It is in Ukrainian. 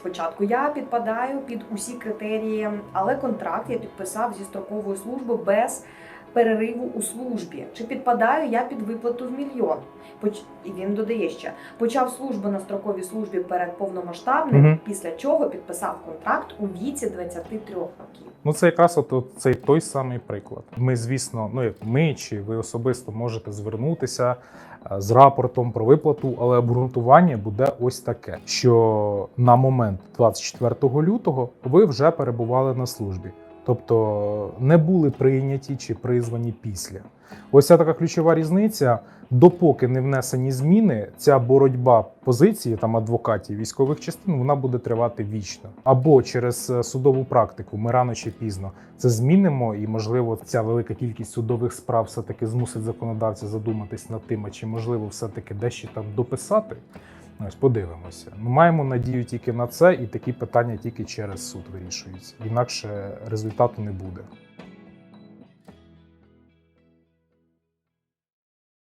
Спочатку я підпадаю під усі критерії, але контракт я підписав зі строковою служби без перериву у службі. Чи підпадаю я під виплату в мільйон? І він додає ще почав службу на строковій службі перед повномасштабним, Мгм. після чого підписав контракт у віці 23 років. Ну, це якраз от, от цей той самий приклад. Ми, звісно, ну як ми чи ви особисто можете звернутися е, з рапортом про виплату, але обґрунтування буде ось таке: що на момент 24 лютого ви вже перебували на службі, тобто не були прийняті чи призвані після. Ось ця така ключова різниця. Допоки не внесені зміни, ця боротьба позиції там адвокатів військових частин вона буде тривати вічно. Або через е, судову практику ми рано чи пізно це змінимо, і можливо ця велика кількість судових справ все таки змусить законодавця задуматись над тим, чи можливо все таки дещо там дописати. Ось подивимося. Ми маємо надію тільки на це, і такі питання тільки через суд вирішуються. Інакше результату не буде.